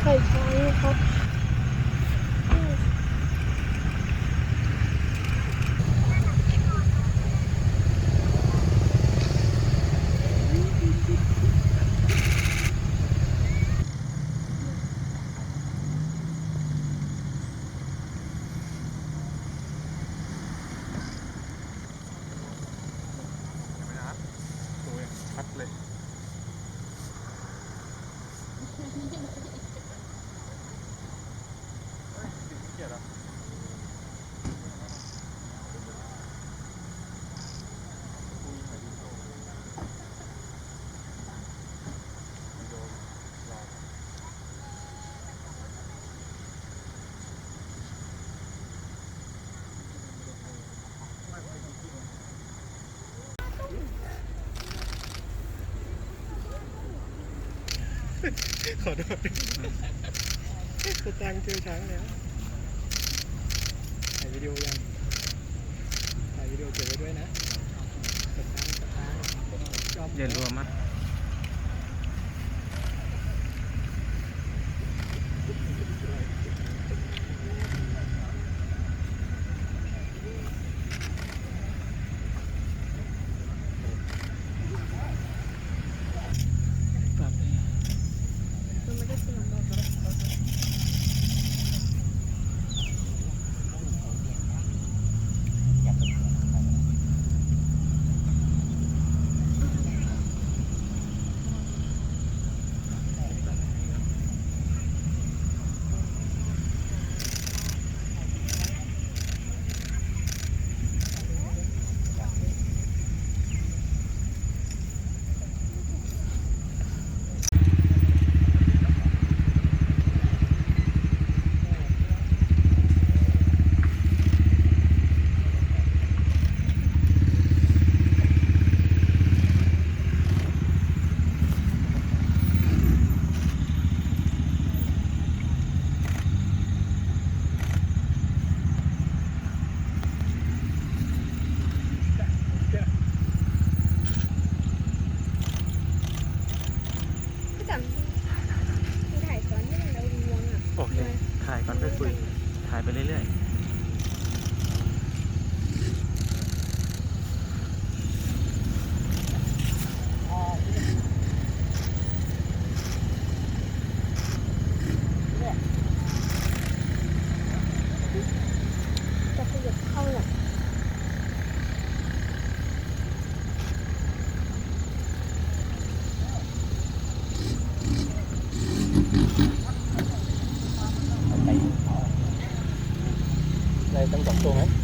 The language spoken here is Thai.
ไข่ช้างนะครับอืม ไม่นะตัวอย่างชัดเลยเฮ้ยเกลียดอะคุยหน่อยดิโวิดีโอรอขอโทษสตางค์เจอช้างแล้วถ่ายวิดีโอยังถ่ายวิดีโอเก็บไว้ด้วยนะสตางค์สตางค์ชอบเย็นรวมมั้ย มันไม่ได้เป็นลำบาก พี่จำที่ถ่ายตอนที่เราเลี้ยงอะ โอเค ถ่าย ก่อนไปคุยถ่ายไปเรื่อยๆ trong cộng tuần ấy.